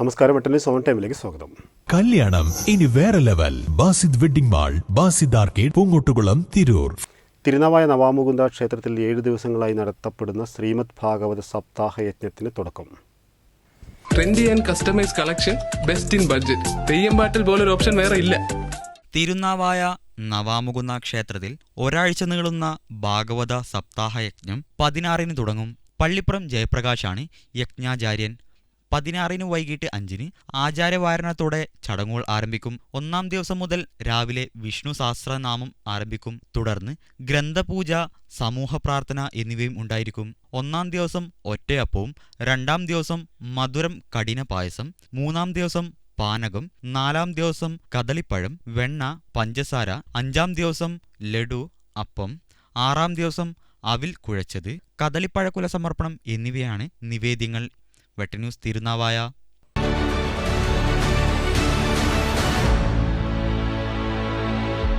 നമസ്കാരം വെട്ടലി സോൺ ടൈമിലേക്ക് സ്വാഗതം. കല്യാണം ഇനി വേറെ level. Basid wedding mall Basid arcade Poongottukulam Tirur. Thirunavaya Navamukunda ക്ഷേത്രത്തിൽ ഏഴ് ദിവസങ്ങളായി നടത്തപ്പെടുന്ന ശ്രീമദ് ഭാഗവത സപ്താഹ യജ്ഞത്തിന് തുടക്കം. Trendy and customise collection best in budget Theyyam പാട്ടിൽ പോലൊരു ഓപ്ഷൻ വേറെ ഇല്ല. തിരുനാവായ നവാമുകുന്ന ക്ഷേത്രത്തിൽ ഒരാഴ്ച നീളുന്ന ഭാഗവത സപ്താഹ യജ്ഞം പതിനാറിന് തുടങ്ങും. പള്ളിപ്പുറം ജയപ്രകാശാണ് യജ്ഞാചാര്യൻ പതിനാറിന് വൈകിട്ട് അഞ്ചിന് ആചാരവാരണത്തോടെ ചടങ്ങുകൾ ആരംഭിക്കും. ഒന്നാം ദിവസം മുതൽ രാവിലെ വിഷ്ണു സഹസ്രനാമം ആരംഭിക്കും. തുടർന്ന് ഗ്രന്ഥപൂജ സമൂഹ പ്രാർത്ഥന എന്നിവയും ഉണ്ടായിരിക്കും. ഒന്നാം ദിവസം ഒറ്റയപ്പവും രണ്ടാം ദിവസം മധുരം കഠിന പായസം മൂന്നാം ദിവസം പാനകം നാലാം ദിവസം കദളിപ്പഴം വെണ്ണ പഞ്ചസാര അഞ്ചാം ദിവസം ലഡു അപ്പം ആറാം ദിവസം അവിൽ കുഴച്ചത് കദളിപ്പഴക്കുല സമർപ്പണം എന്നിവയാണ് നിവേദ്യങ്ങൾ. വെട്ടന്യൂസ് തിരുനാവായ